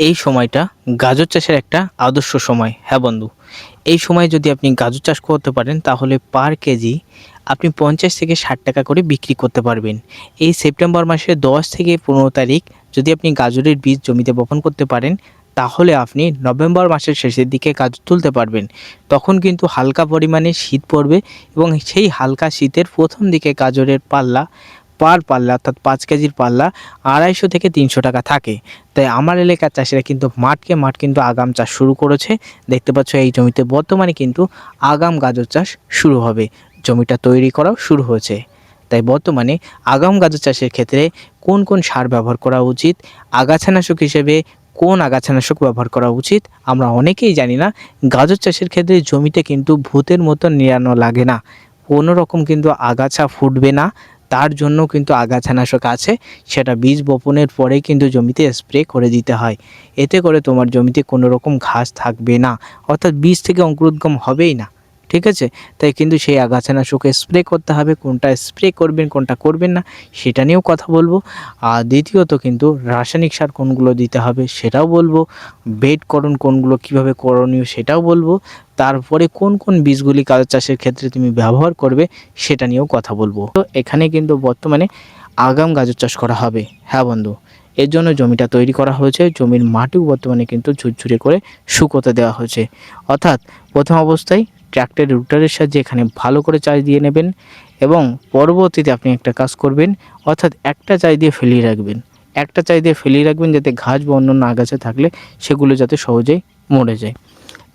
এই সময়টা গাজর চাষের একটা আদর্শ সময় হ্যাঁ বন্ধু? এই সময় যদি আপনি গাজর চাষ করতে পারেন, তাহলে পার কেজি আপনি পঞ্চাশ থেকে ষাট টাকা করে বিক্রি করতে পারবেন। এই সেপ্টেম্বর মাসের দশ থেকে পনেরো তারিখ যদি আপনি গাজরের বীজ জমিতে বপন করতে পারেন, তাহলে আপনি নভেম্বর মাসের শেষের দিকে গাজর তুলতে পারবেন। তখন কিন্তু হালকা পরিমাণে শীত পড়বে এবং সেই হালকা শীতের প্রথম দিকে গাজরের পাল্লা পার পাল্লা, অর্থাৎ পাঁচ কেজির পাল্লা আড়াইশো থেকে তিনশো টাকা থাকে। তাই আমার এলাকার চাষিরা কিন্তু মাঠকে মাঠ কিন্তু আগাম চাষ শুরু করেছে। দেখতে পাচ্ছ এই জমিতে বর্তমানে কিন্তু আগাম গাজর চাষ শুরু হবে। জমিটা তৈরি করাও শুরু হয়েছে। তাই বর্তমানে আগাম গাজর চাষের ক্ষেত্রে কোন কোন সার ব্যবহার করা উচিত, আগাছানাশক হিসেবে কোন আগাছানাশক ব্যবহার করা উচিত, আমরা অনেকেই জানি না। গাজর চাষের ক্ষেত্রে জমিতে কিন্তু ভূতের মতো নিরানো লাগে না। কোনো রকম কিন্তু আগাছা ফুটবে না। তার জন্য কিন্তু আগাছানাশক আছে। সেটা বীজ বপনের পরে কিন্তু জমিতে স্প্রে করে দিতে হয়। এতে করে তোমার জমিতে কোনো রকম ঘাস থাকবে না। অর্থাৎ বীজ থেকে অঙ্কুরোদ্গম হবেই না। ঠিক আছে? তাই কিন্তু সেই আগাছানাশক স্প্রে করতে হবে। কোনটা স্প্রে করবেন, কোনটা করবেন না, সেটা নিয়েও কথা বলব। আর দ্বিতীয়ত কিন্তু রাসায়নিক সার কোনগুলো দিতে হবে সেটাও বলব। বেডকরণ কোনগুলো কীভাবে করণীয় সেটাও বলব। তারপরে কোন কোন বীজগুলি গাজর চাষের ক্ষেত্রে তুমি ব্যবহার করবে সেটা নিয়েও কথা বলব। তো এখানে কিন্তু বর্তমানে আগাম গাজর চাষ করা হবে। হ্যাঁ বন্ধু, এর জন্য জমিটা তৈরি করা হয়েছে। জমির মাটিও বর্তমানে কিন্তু ঝুরঝুরে করে শুকোতে দেওয়া হয়েছে। অর্থাৎ প্রথম অবস্থায় ট্র্যাক্টরের রুটারের সাহায্যে এখানে ভালো করে চাষ দিয়ে নেবেন এবং পরবর্তীতে আপনি একটা কাজ করবেন, অর্থাৎ একটা চাই দিয়ে ফেলিয়ে রাখবেন। একটা চাই দিয়ে ফেলিয়ে রাখবেন যাতে ঘাস বা অন্যান্য আগাছা থাকলে সেগুলো যাতে সহজেই মরে যায়।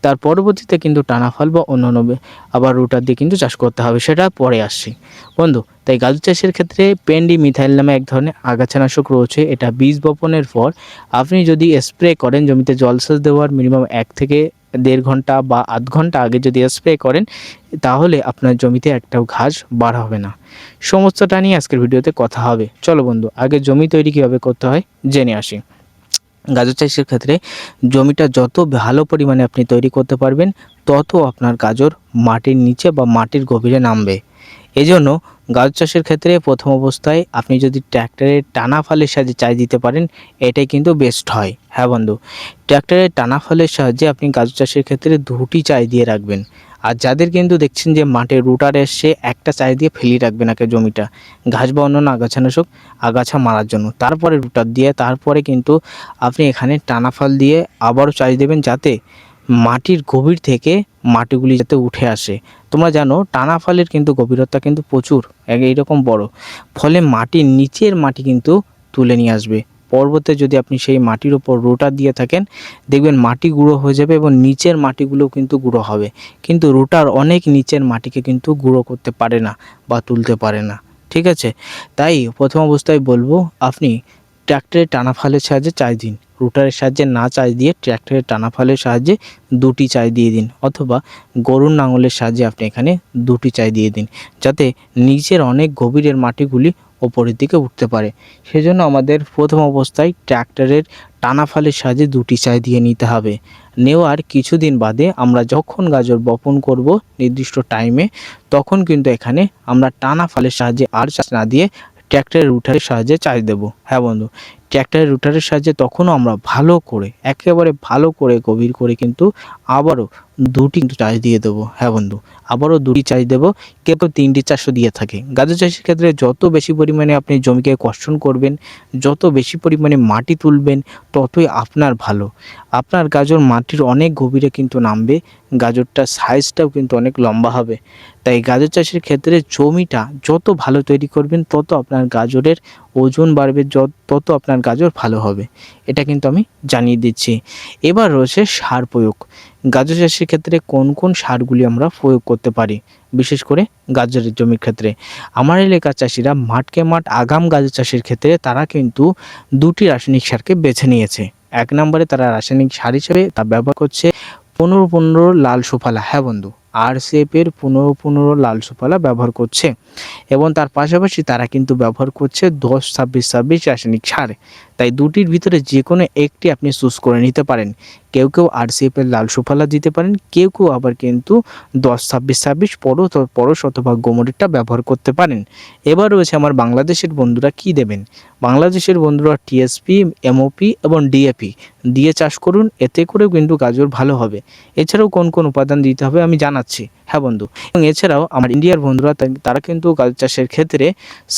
তার পরবর্তীতে কিন্তু টানা ফল বা অন্যান্য বে- আবার রুটার দিয়ে কিন্তু চাষ করতে হবে, সেটা পরে আসছি। বন্ধু, তাই গাজর চাষের ক্ষেত্রে পেন্ডি, মিথাইল নামে এক ধরনের আগাছানাশক রয়েছে, এটা বীজ বপনের পর আপনি যদি স্প্রে করেন জমিতে জলসেচ দেওয়ার মিনিমাম এক থেকে দেড় ঘণ্টা বা আধ ঘণ্টা আগে যদি স্প্রে করেন, তাহলে আপনার জমিতে একটাও ঘাস বার হবে না। সমস্তটা নিয়ে আজকের ভিডিওতে কথা হবে। চলো বন্ধু, আগে জমি তৈরি কীভাবে করতে হয় জেনে আসি। গাজর চাষের ক্ষেত্রে জমিটা যত ভালো পরিমাণে আপনি তৈরি করতে পারবেন, তত আপনার গাজর মাটির নিচে বা মাটির গভীরে নামবে। এজন্য গাজর চাষের ক্ষেত্রে প্রথম অবস্থায় আপনি যদি ট্র্যাক্টরের টানা ফালের সাহায্যে চাষ দিতে পারেন, এটাই কিন্তু বেস্ট হয়। হ্যাঁ বন্ধু, ট্র্যাক্টরের টানা ফালের সাহায্যে আপনি গাজর চাষের ক্ষেত্রে দুটি চাষ দিয়ে রাখবেন। আর যাদের কিন্তু দেখছেন যে মাঠে রুটার এসে একটা চাষ দিয়ে ফেলিয়ে রাখবেন আগে জমিটা, ঘাস বা অন্যান্য আগাছানাশক আগাছা মারার জন্য। তারপরে রুটার দিয়ে তারপরে কিন্তু আপনি এখানে টানা ফাল দিয়ে আবারও চাষ দেবেন যাতে মাটির গভীর থেকে মাটিগুলি যাতে উঠে আসে। তোমরা জানো, টানা ফালের কিন্তু গভীরতা কিন্তু প্রচুর এইরকম বড়। ফলে মাটির নিচের মাটি কিন্তু তুলে নিয়ে আসবে। পর্বতে যদি আপনি সেই মাটির ওপর রোটার দিয়ে থাকেন, দেখবেন মাটি গুঁড়ো হয়ে যাবে এবং নিচের মাটিগুলো কিন্তু গুঁড়ো হবে। কিন্তু রোটার অনেক নিচের মাটিকে কিন্তু গুঁড়ো করতে পারে না বা তুলতে পারে না। ঠিক আছে? তাই প্রথম অবস্থায় বলব, আপনি ট্র্যাক্টরের টানা ফালের সাহায্যে চাষ দিন। রুটারের সাহায্যে না চাষ দিয়ে ট্র্যাক্টরের টানা ফালের সাহায্যে দুটি চাষ দিয়ে দিন অথবা গরুর নাঙলের সাহায্যে আপনি এখানে দুটি চাষ দিয়ে দিন যাতে নিচের অনেক গভীরের মাটিগুলি ওপরের দিকে উঠতে পারে। সেজন্য আমাদের প্রথম অবস্থায় ট্র্যাক্টরের টানা ফালের সাহায্যে দুটি চাষ দিয়ে নিতে হবে। নেওয়ার কিছুদিন বাদে আমরা যখন গাজর বপন করব নির্দিষ্ট টাইমে, তখন কিন্তু এখানে আমরা টানা ফালের সাহায্যে আর চাষ না দিয়ে ট্র্যাক্টরের রুটারের সাহায্যে চাষ দেবো। হ্যাঁ বন্ধু ট্র্যাক্টরের রুটারের সাহায্যে তখনও আমরা ভালো করে, একেবারে ভালো করে গভীর করে কিন্তু আবারও দুটি কিন্তু দিয়ে দেবো। হ্যাঁ বন্ধু, আবারও দুটি চাষ দেবো, কেউ কেউ তিনটি চাষও দিয়ে থাকে। গাজর চাষের ক্ষেত্রে যত বেশি পরিমাণে আপনি জমিকে কর্ষণ করবেন, যত বেশি পরিমাণে মাটি তুলবেন, ততই আপনার ভালো। আপনার গাজর মাটির অনেক গভীরে কিন্তু নামবে গাজরটার সাইজটাও কিন্তু অনেক লম্বা হবে। তাই গাজর চাষের ক্ষেত্রে জমিটা যত ভালো তৈরি করবেন, তত আপনার গাজরের ওজন বাড়বে, যত, তত আপনার গাজর ভালো হবে। এটা কিন্তু আমি জানিয়ে দিচ্ছি। এবার রয়েছে সার প্রয়োগ। গাজর চাষের ক্ষেত্রে কোন কোন সারগুলি আমরা প্রয়োগ করতে পারি? বিশেষ করে গাজরের জমির ক্ষেত্রে। আমার এলাকার চাষিরা মাঠকে মাঠ আগাম গাজর চাষের ক্ষেত্রে তারা কিন্তু দুটি রাসায়নিক সারকে বেছে নিয়েছে। এক নম্বরে তারা রাসায়নিক সার হিসেবে তা ব্যবহার করছে। পনেরো পনেরো লাল সুফলা। হ্যাঁ বন্ধু। আরসিএফের পনেরো পনেরো লাল সুফলা ব্যবহার করছে। এবং তার পাশাপাশি তারা কিন্তু ব্যবহার করছে দশ, ছাব্বিশ ছাব্বিশ রাসায়নিক সার। তাই দুটির ভিতরে যে কোনো একটি আপনি চুজ করে নিতে পারেন। কেউ কেউ আর আরসিএফের লাল সুফলা দিতে পারেন, কেউ কেউ আবার কিন্তু দশ, ছাব্বিশ ছাব্বিশ পরশ পরশ অথবা গোমরিটা ব্যবহার করতে পারেন। এবার রয়েছে আমার বাংলাদেশের বন্ধুরা কি দেবেন? বাংলাদেশের বন্ধুরা টিএসপি এমওপি এবং ডিএপি দিয়ে চাষ করুন, এতে করেও কিন্তু গাজর ভালো হবে। এছাড়াও কোন কোন উপাদান দিতে হবে আমি জানাচ্ছি হ্যাঁ বন্ধু। এবং এছাড়াও আমার ইন্ডিয়ার বন্ধুরা তারা কিন্তু গাছ চাষের ক্ষেত্রে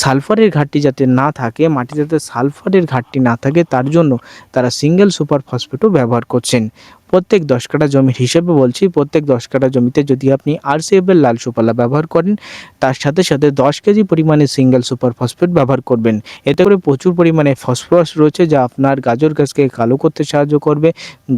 সালফারের ঘাটতি যাতে না থাকে মাটি যাতে সালফারের ঘাটতি না থাকে, তার জন্য তারা সিঙ্গেল সুপার ফসফেটও ব্যবহার করছেন। প্রত্যেক দশ কাঠা জমির হিসেবে বলছি, প্রত্যেক দশ কাঠা জমিতে যদি আপনি আর আরসিএফের লাল সুপালা ব্যবহার করেন, তার সাথে সাথে দশ কেজি পরিমাণে সিঙ্গেল সুপার ফসফেট ব্যবহার করবেন। এতে করে প্রচুর পরিমাণে ফসফরাস রয়েছে, যা আপনার গাজর গাছকে কালো করতে সাহায্য করবে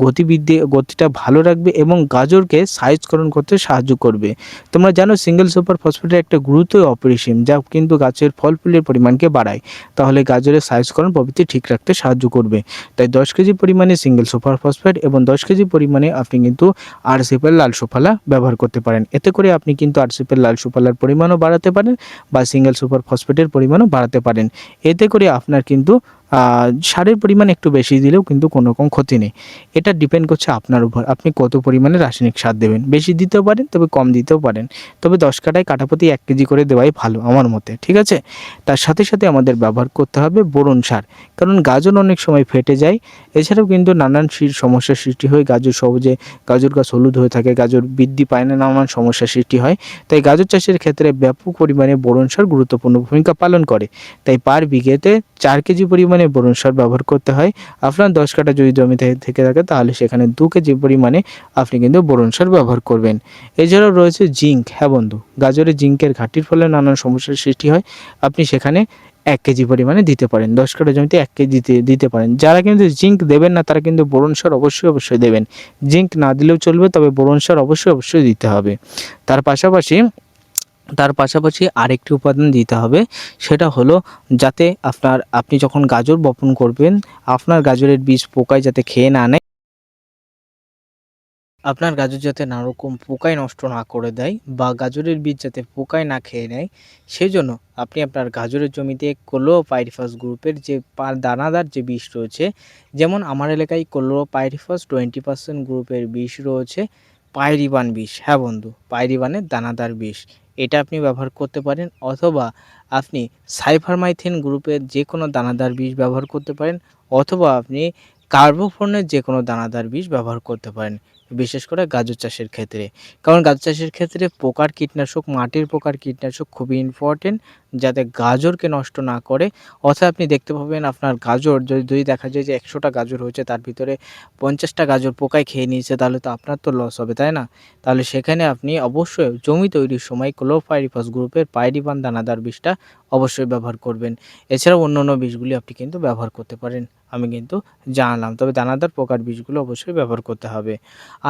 গতিবৃদ্ধি গতিটা ভালো রাখবে এবং গাজরকে সাইজকরণ করতে সাহায্য করবে। তোমরা জানো সিঙ্গেল সুপার ফসফেটের একটা গুরুত্ব অপরিসীম, যা কিন্তু গাছের ফল ফুলের পরিমাণকে বাড়ায়। তাহলে গাজরের সাইজকরণ প্রভৃতি ঠিক রাখতে সাহায্য করবে। তাই দশ কেজি পরিমাণে সিঙ্গেল সুপার ফসফেট এবং দশ কেজি পরিমাণে আপনি কিন্তু আরসিপের লাল সুফালা ব্যবহার করতে পারেন। এতে করে আপনি কিন্তু আরসিপের লাল সুফালার পরিমাণও বাড়াতে পারেন বা সিঙ্গেল সুপার ফসফেটের পরিমাণও বাড়াতে পারেন। এতে করে আপনার কিন্তু সারের পরিমাণ একটু বেশি দিলেও কিন্তু কোনো রকম ক্ষতি নেই। এটা ডিপেন্ড করছে আপনার উপর। আপনি কত পরিমাণে রাসায়নিক সার দেবেন? বেশি দিতেও পারেন, তবে কম দিতেও পারেন। তবে দশ কাটায় কাটাপতি এক কেজি করে দেওয়াই ভালো আমার মতে, ঠিক আছে? তার সাথে সাথে আমাদের ব্যবহার করতে হবে বোরন সার। কারণ গাজর অনেক সময় ফেটে যায়। এছাড়াও কিন্তু নানান সমস্যার সৃষ্টি হয়। গাজর সহজে গাজর গাছ হলুদ হয়ে থাকে, গাজর বৃদ্ধি পায় না, নানান সমস্যার সৃষ্টি হয়। তাই গাজর চাষের ক্ষেত্রে ব্যাপক পরিমাণে বোরন সার গুরুত্বপূর্ণ ভূমিকা পালন করে। তাই পার বিঘেতে চার কেজি পরিমাণে বোরন সার ব্যবহার করতে হয়। আপনার দশ কাটা যদি জমি থেকে থেকে তাহলে সেখানে দু কেজি পরিমাণে আপনি কিন্তু বোরন সার ব্যবহার করবেন। এছাড়াও রয়েছে জিঙ্ক। হ্যাঁ বন্ধু, গাজরে জিঙ্কের ঘাটির ফলে নানান সমস্যার সৃষ্টি হয়। আপনি সেখানে এক কেজি পরিমাণে দিতে পারেন। দশ কাটা জমিতে এক কেজি দিতে পারেন। যারা কিন্তু জিঙ্ক দেবেন না, তারা কিন্তু বোরন সার অবশ্যই অবশ্যই দেবেন। জিঙ্ক না দিলেও চলবে, তবে বোরন সার অবশ্যই অবশ্যই দিতে হবে। তার পাশাপাশি তার পাশাপাশি আরেকটি উপাদান দিতে হবে, সেটা হলো যাতে আপনার, আপনি যখন গাজর বপন করবেন, আপনার গাজরের বীজ পোকায় যাতে খেয়ে না নেয়, আপনার গাজর যাতে নানা রকম পোকায় নষ্ট না করে দেয় বা গাজরের বীজ যাতে পোকায় না খেয়ে নেয় সেই জন্য আপনি আপনার গাজরের জমিতে কোলো পাইরিফাস গ্রুপের যে দানাদার যে বিষ রয়েছে, যেমন আমার এলাকায় কোলো পাইরিফাস টোয়েন্টি পার্সেন্ট গ্রুপের বিষ রয়েছে পাইরিবান বিষ হ্যাঁ বন্ধু পাইরিবানের দানাদার বিষ এটা আপনি ব্যবহার করতে পারেন অথবা আপনি সাইফারমাইথিন গ্রুপের যে কোনো দানাদার বিষ ব্যবহার করতে পারেন অথবা আপনি কার্বোফোনের যে কোনো দানাদার বিষ ব্যবহার করতে পারেন। বিশেষ করে গাজর চাষের ক্ষেত্রে। কারণ গাজর চাষের ক্ষেত্রে পোকার কীটনাশক, মাটির পোকার কীটনাশক খুবই ইম্পর্টেন্ট যাতে গাজরকে নষ্ট না করে। অথবা আপনি দেখতে পাবেন আপনার গাজর, যদি দেখা যায় যে একশোটা গাজর হয়েছে, তার ভিতরে পঞ্চাশটা গাজর পোকায় খেয়ে নিয়েছে, তাহলে তো আপনার তো লস হবে, তাই না? তাহলে সেখানে আপনি অবশ্যই জমি তৈরির সময় ক্লোফাইরিফাস গ্রুপের পাইরিবান দানাদার বিষটা অবশ্যই ব্যবহার করবেন। এছাড়াও অন্য অন্য বীজগুলি আপনি কিন্তু ব্যবহার করতে পারেন। আমি কিন্তু জানালাম, তবে দানাদার প্রকার বীজগুলো অবশ্যই ব্যবহার করতে হবে।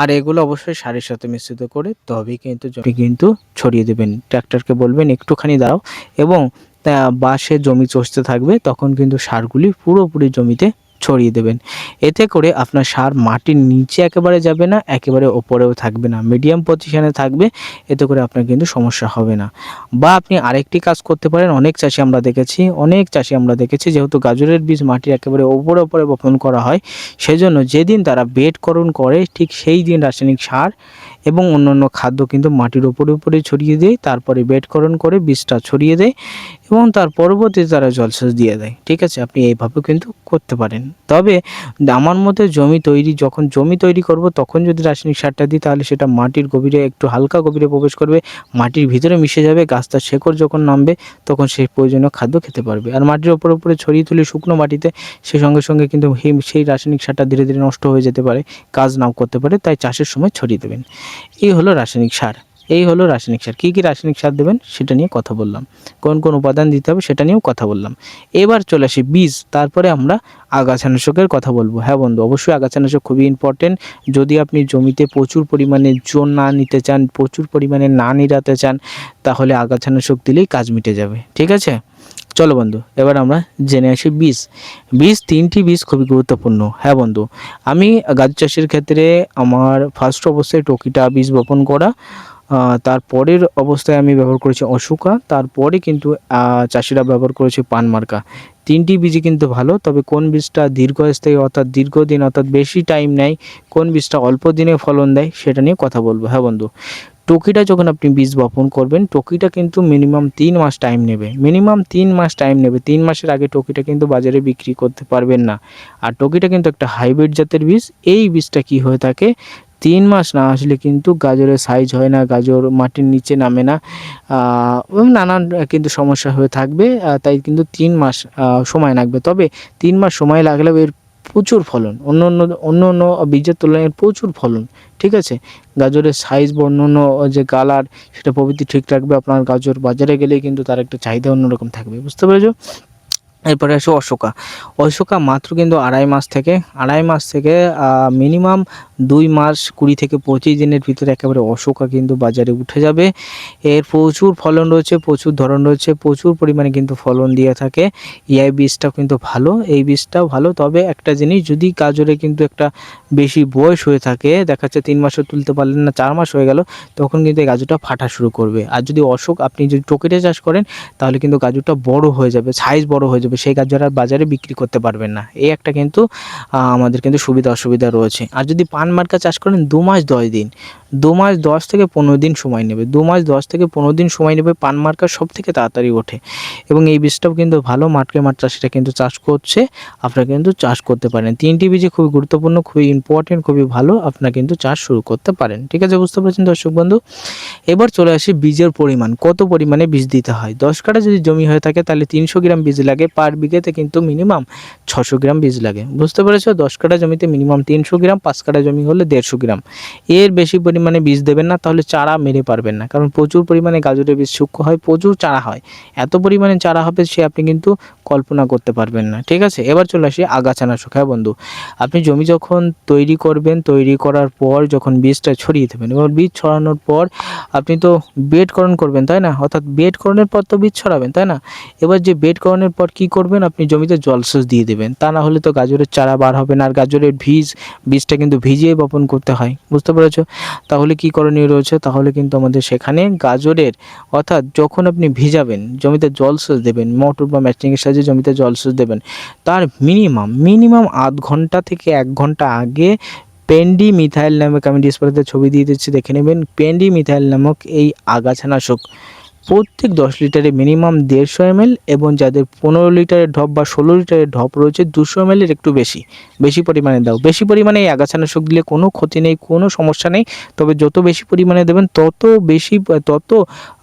আর এগুলো অবশ্যই সারের সাথে মিশ্রিত করে তবেই কিন্তু জমি কিন্তু ছড়িয়ে দেবেন। ট্র্যাক্টরকে বলবেন, একটুখানি দাঁড়াও এবং বাসে জমি চষতে থাকবে, তখন কিন্তু সারগুলি পুরোপুরি জমিতে ছড়িয়ে দেবেন। এতে করে আপনার সার মাটির নিচে একেবারে যাবে না, একেবারে ওপরেও থাকবে না। মিডিয়াম পজিশনে থাকবে, এতে করে আপনার কিন্তু সমস্যা হবে না। বা আপনি আরেকটি কাজ করতে পারেন, অনেক চাষি আমরা দেখেছি, অনেক চাষি আমরা দেখেছি, যেহেতু গাজরের বীজ মাটির একেবারে ওপরে ওপরে বপন করা হয়, সেজন্য যেদিন তারা বেডকরণ করে, ঠিক সেই দিন রাসায়নিক সার এবং অন্যান্য খাদ্য কিন্তু মাটির ওপরে উপরে ছড়িয়ে দেয়, তারপরে বেডকরণ করে বীজটা ছড়িয়ে দেয় এবং তার পরবর্তীতে তারা জলসেচ দিয়ে দেয়। ঠিক আছে, আপনি এইভাবেও কিন্তু করতে পারেন। তবে আমার মতে জমি তৈরি, যখন জমি তৈরি করব, তখন যদি রাসায়নিক সারটা দিই, তাহলে সেটা মাটির গভীরে একটু হালকা গভীরে প্রবেশ করবে, মাটির ভিতরে মিশে যাবে গাছটার শেকড় যখন নামবে, তখন সেই প্রয়োজনীয় খাদ্য খেতে পারবে। আর মাটির ওপর উপরে ছড়িয়ে তুলে শুকনো মাটিতে, সে সঙ্গে সঙ্গে কিন্তু সেই রাসায়নিক সারটা ধীরে ধীরে নষ্ট হয়ে যেতে পারে, কাজ নাও করতে পারে, তাই চাষের সময় ছড়িয়ে দেবেন। এই হলো রাসায়নিক সার। এই হলো রাসায়নিক সার। কী কী রাসায়নিক সার দেবেন সেটা নিয়ে কথা বললাম। কোন কোন উপাদান দিতে হবে সেটা নিয়েও কথা বললাম। এবার চলে আসি বীজ। তারপরে আমরা আগাছানাশকের কথা বলব। হ্যাঁ বন্ধু, অবশ্যই আগাছানাশক খুবই ইম্পর্টেন্ট যদি আপনি জমিতে প্রচুর পরিমাণে জোর না নিতে চান, প্রচুর পরিমাণে না নিরাতে চান, তাহলে আগাছানাশক দিলেই কাজ মিটে যাবে। ঠিক আছে? চলো বন্ধু, এবার আমরা জেনে আসি বীজ। বীজ, তিনটি বীজ খুবই গুরুত্বপূর্ণ। হ্যাঁ বন্ধু, আমি গাছ চাষের ক্ষেত্রে আমার ফার্স্ট অবস্থায় টকিটা বীজ বপন করা। তারপরের অবস্থায় আমি ব্যবহার করেছি অশোকা তারপরে কিন্তু চাষিরা ব্যবহার করেছে পানমার্কা তিনটি বীজই কিন্তু ভালো, তবে কোন বীজটা দীর্ঘস্থায়ী অর্থাৎ দীর্ঘদিন অর্থাৎ বেশি টাইম নেয়, কোন বীজটা অল্প দিনে ফলন দেয়, সেটা নিয়ে কথা বলব। হ্যাঁ বন্ধু, টকিটা যখন আপনি বীজ বপন করবেন, টকিটা কিন্তু মিনিমাম তিন মাস টাইম নেবে। মিনিমাম তিন মাস টাইম নেবে। তিন মাসের আগে টকিটা কিন্তু বাজারে বিক্রি করতে পারবেন না। আর টকিটা কিন্তু একটা হাইব্রিড জাতের বীজ, এই বীজটা কি হয়ে থাকে তিন মাস না আসলে কিন্তু গাজরের সাইজ হয় না, গাজর মাটির নিচে নামে না। নানান কিন্তু সমস্যা হয়ে থাকবে তাই কিন্তু তিন মাস সময় লাগবে। তবে তিন মাস সময় লাগলেও এর প্রচুর ফলন, অন্য অন্য অন্য অন্য বীজের তুলনায় প্রচুর ফলন, ঠিক আছে? গাজরের সাইজ বা অন্য অন্য যে কালার সেটা প্রভৃতি ঠিক রাখবে। আপনার গাজর বাজারে গেলে কিন্তু তার একটা চাহিদা অন্যরকম থাকবে, বুঝতে পেরেছ? এরপরে আসে অশোকা। অশোকা মাত্র কিন্তু আড়াই মাস থেকে, আড়াই মাস থেকে মিনিমাম দুই মাস কুড়ি থেকে পঁচিশ দিনের ভিতরে একেবারে অশোকা কিন্তু বাজারে উঠে যাবে। এর প্রচুর ফলন রয়েছে, প্রচুর ধরন রয়েছে, প্রচুর পরিমাণে কিন্তু ফলন দিয়ে থাকে। এই বীজটাও কিন্তু ভালো, এই বীজটাও ভালো। তবে একটা জিনিস, যদি গাজরে কিন্তু একটা বেশি বয়স হয়ে থাকে, দেখা যাচ্ছে তিন মাসও তুলতে পারলেন না, চার মাস হয়ে গেল, তখন কিন্তু এই গাজরটা ফাটা শুরু করবে। আর যদি অশোক, আপনি যদি টকেটে চাষ করেন, তাহলে কিন্তু গাজরটা বড় হয়ে যাবে সাইজ বড় হয়ে যাবে, সেই গাজর আর বাজারে বিক্রি করতে পারবেন না। এই একটা কিন্তু আমাদের কিন্তু সুবিধা অসুবিধা রয়েছে। আর যদি পান মার্কা চাষ করেন দু মাস দশ দিন। দু মাস দশ থেকে পনেরো দিন সময় নেবে। দু মাস দশ থেকে পনেরো দিন সময় নেবে পান মার্কা সব থেকে তাড়াতাড়ি ওঠে। এবং এই বীজটাও কিন্তু ভালো মাঠকে মাঠ চাষিরা কিন্তু চাষ করছে। আপনারা কিন্তু চাষ করতে পারেন। তিনটি বীজে খুবই গুরুত্বপূর্ণ, খুবই ইম্পর্টেন্ট খুবই ভালো। আপনারা কিন্তু চাষ শুরু করতে পারেন। ঠিক আছে, বুঝতে পারছেন দর্শক বন্ধু? এবার চলে আসি বীজের পরিমাণ। কত পরিমাণে বীজ দিতে হয়? দশ কাঠা যদি জমি হয়ে থাকে, তাহলে তিনশো গ্রাম বীজ লাগে। পার বিঘেতে কিন্তু মিনিমাম ছশো গ্রাম বীজ লাগে। বুঝতে পেরেছ? দশ কাঠা জমিতে মিনিমাম তিনশো গ্রাম, পাঁচ কাঠা জমি হলে দেড়শো গ্রাম। এর বেশি পরিমাণে বীজ দেবেন না, তাহলে চারা মেরে পারবেন না। কারণ প্রচুর পরিমাণে গাজরের বীজ সূক্ষ্ম হয়, প্রচুর চারা হয়। এত পরিমাণে চারা হবে সে আপনি কিন্তু কল্পনা করতে পারবেন না। ঠিক আছে? এবার চলে আসি আগাছানাশক হ্যাঁ বন্ধু, আপনি জমি যখন তৈরি করবেন, তৈরি করার পর যখন বীজটা ছড়িয়ে দেবেন এবার বীজ ছড়ানোর পর আপনি তো বেডকরণ করবেন, তাই না? অর্থাৎ বেডকরণের পর তো বীজ ছড়াবেন, তাই না? এবার যে বেডকরণের পর কি করবেন? আপনি জমিতে জলসেচ দিয়ে দেবেন। তা না হলে তো গাজরের চারা বার হবে না, আর গাজরের বীজ বীজটা কিন্তু ভিজিয়ে বপন করতে হয়। বুঝতে পেরেছ? তাহলে কি করণীয় রয়েছে? তাহলে কিন্তু আমাদের সেখানে গাজরের, অর্থাৎ যখন আপনি ভিজাবেন, জমিতে জলসেচ দেবেন, মোটর বা ম্যাচিংয়ের সাহায্যে জমিতে জলসেচ দেবেন, তার মিনিমাম মিনিমাম আধ ঘণ্টা থেকে এক ঘণ্টা আগে পেন্ডি মিথাইল নামক, আমি ডিসপ্লেতে ছবি দিয়ে দিচ্ছি, দেখে নেবেন, পেন্ডি মিথাইল নামক এই আগাছানাশক প্রত্যেক দশ লিটারে মিনিমাম দেড়শো এমএল এবং যাদের পনেরো লিটারের ঢপ বা ষোলো লিটারের ঢপ রয়েছে, দুশো এমএলের একটু বেশি বেশি পরিমাণে দাও। বেশি পরিমাণে এই আগাছানাশক দিলে কোনো ক্ষতি নেই, কোনো সমস্যা নেই। তবে যত বেশি পরিমাণে দেবেন, তত বেশি, তত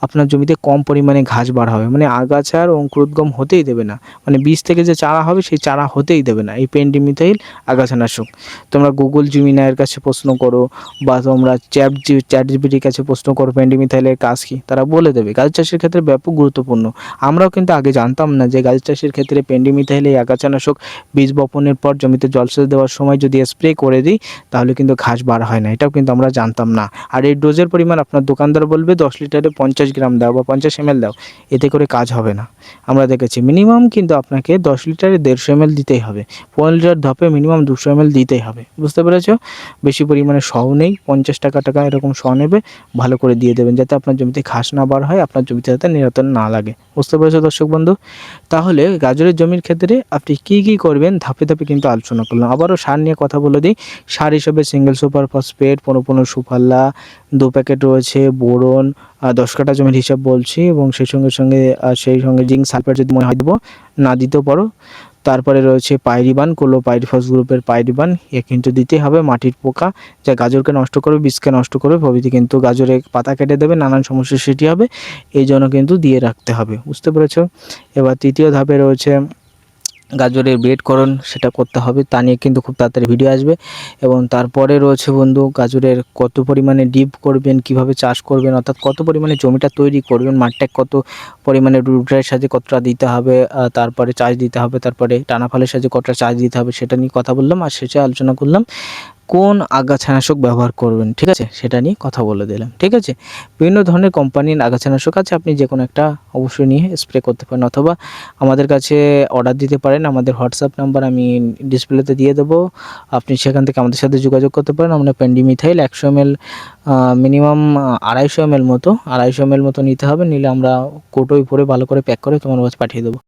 আপনার জমিতে কম পরিমাণে ঘাস বার হবে। মানে আগাছার অঙ্কুরোদ্গম হতেই দেবে না। মানে বীজ থেকে যে চারা হবে, সেই চারা হতেই দেবে না। এই পেন্ডিমিথাইল আগাছানাশক তোমরা গুগল জিমিনায়ের কাছে প্রশ্ন করো, বা তোমরা চ্যাট চ্যাট জিপিটির কাছে প্রশ্ন করো পেন্ডিমিথাইলের কাজ কি? তারা বলে দেবে। গাছ চাষের ক্ষেত্রে ব্যাপক গুরুত্বপূর্ণ। আমরাও কিন্তু আগে জানতাম না যে গাছ চাষের ক্ষেত্রে পেন্ডিমিথাইল এই আগাছানাশক বীজ বপনের পর জমিতে জলসেচ দেওয়ার সময় যদি স্প্রে করে দিই, তাহলে কিন্তু ঘাস বার হয় না। এটাও কিন্তু আমরা জানতাম না। আর এই ডোজের পরিমাণ আপনার দোকানদার বলবে, দশ লিটারে পঞ্চাশ গ্রাম দাও বা পঞ্চাশ এমএল দাও, এতে করে কাজ হবে না। আমরা দেখেছি মিনিমাম কিন্তু আপনাকে দশ লিটারে দেড়শো এমএল দিতেই হবে। পনেরো লিটার ধপে মিনিমাম দুশো এমএল দিতেই হবে। বুঝতে পেরেছ? বেশি পরিমাণে সহ নেই, পঞ্চাশ টাকা টাকা এরকম সহ নেবে, ভালো করে দিয়ে দেবেন, যাতে আপনার জমিতে ঘাস না বার হয়, আপনার জমিতে যাতে নিরতন না লাগে। বুঝতে পেরেছ দর্শক বন্ধু? তাহলে গাজরের জমির ক্ষেত্রে আপনি কি কি করবেন? ধাপে ধাপে কিন্তু আলোচনা করলাম। আবারও সার নিয়ে কথা বলে দিই। সার হিসেবে সিঙ্গেল সুপার ফসফেট পনেরো পনেরো সুফাল্লা দু প্যাকেট রয়েছে বোরন দশ কাটা জমির হিসাব বলছি এবং সেই সঙ্গে সঙ্গে সেই সঙ্গে জিঙ্ক সালফেট যদি মনে হয় দেবো, না দিতেও পারো। তারপরে রয়েছে পাইরিবান কোলো পাইরিফস গ্রুপের পাইরিবান এ কিন্তু দিতে হবে মাটির পোকা, যা গাজরকে নষ্ট করবে বীজকে নষ্ট করবে। প্রভৃতি কিন্তু গাজরে পাতা কেটে দেবে, নানান সমস্যা সেটি হবে। এই জন্য কিন্তু দিয়ে রাখতে হবে, বুঝতে পেরেছ? এবার তৃতীয় ধাপে রয়েছে গাজরের ব্রেডকরণ সেটা করতে হবে। তা নিয়ে কিন্তু খুব তাড়াতাড়ি ভিডিও আসবে। এবং তারপরে রয়েছে বন্ধু, গাজরের কত পরিমাণে ডিপ করবেন, কীভাবে চাষ করবেন, অর্থাৎ কত পরিমাণে জমিটা তৈরি করবেন, মাঠটা কত পরিমাণে রুটারের সাথে কতটা দিতে হবে তারপরে চার্জ দিতে হবে, তারপরে টানা ফালের সাথে কতটা চার্জ দিতে হবে, সেটা নিয়ে কথা বললাম। আর শেষে আলোচনা করলাম কোন আগাছানাশক ব্যবহার করবেন, ঠিক আছে? সেটা নিয়ে কথা বলে দিলাম, ঠিক আছে? বিভিন্ন ধরনের কোম্পানির আগাছানাশক আছে, আপনি যে কোনো একটা অবশ্যই নিয়ে স্প্রে করতে পারেন অথবা আমাদের কাছে অর্ডার দিতে পারেন, আমাদের হোয়াটসঅ্যাপ নাম্বার আমি ডিসপ্লেতে দিয়ে দেবো। আপনি সেখান থেকে আমাদের সাথে যোগাযোগ করতে পারেন, আমরা প্যান্ডিমিথাইল একশো এম এল মিনিমাম আড়াইশো এম এল মতো, আড়াইশো এম এল মতো নিতে হবে, নিলে আমরা কোটোয় ভরে ভালো করে প্যাক করে তোমার কাছে পাঠিয়ে দেবো।